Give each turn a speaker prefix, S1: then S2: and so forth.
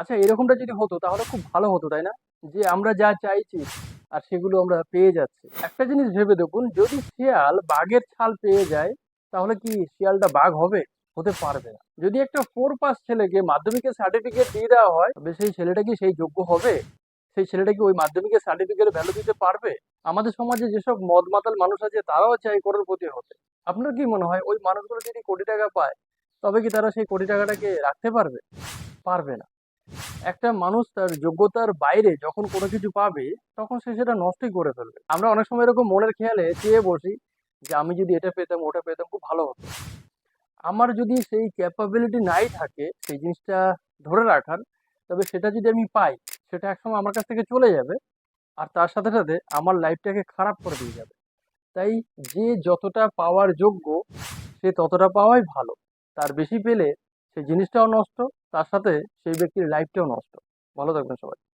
S1: আচ্ছা এরকমটা যদি হতো, তাহলে খুব ভালো হতো, তাই না? যে আমরা যা চাইছি, আর সেগুলো আমরা পেয়ে যাচ্ছি। একটা জিনিস ভেবে দেখুন, যদি শিয়াল বাঘের ছাল পেয়ে যায়, তাহলে কি শিয়ালটা বাঘ হবে? হতে পারবে না। যদি একটা ফোর পাস ছেলেকে মাধ্যমিকের সার্টিফিকেট দিয়ে দেওয়া হয়, তবে সেই ছেলেটা কি সেই যোগ্য হবে? সেই ছেলেটা কি ওই মাধ্যমিকের সার্টিফিকেটের ভ্যালু দিতে পারবে? আমাদের সমাজে যেসব মদ মাতাল মানুষ আছে, তারাও চাই প্রতি হতে। আপনার কি মনে হয়, ওই মানুষগুলো যদি কোটি টাকা পায়, তবে কি তারা সেই কোটি টাকাটাকে রাখতে পারবে? পারবে না। একটা মানুষ তার যোগ্যতার বাইরে যখন কোনো কিছু পাবে, তখন সে সেটা নষ্টই করে ফেলবে। আমরা অনেক সময় এরকম মনের খেয়ালে চেয়ে বসি যে, আমি যদি এটা পেতাম, ওটা পেতাম, খুব ভালো হতো। আমার যদি সেই ক্যাপাবিলিটি নাই থাকে, সেই জিনিসটা ধরে রাখার, তবে সেটা যদি আমি পাই, সেটা একসময় আমার কাছ থেকে চলে যাবে আর তার সাথে সাথে আমার লাইফটাকে খারাপ করে দিয়ে যাবে। তাই যে যতটা পাওয়ার যোগ্য, সে ততটা পাওয়াই ভালো। তার বেশি পেলে সেই জিনিসটাও নষ্ট তার সাথে সেই ব্যক্তির লাইফটাও নষ্ট। ভালো থাকবেন সবাই।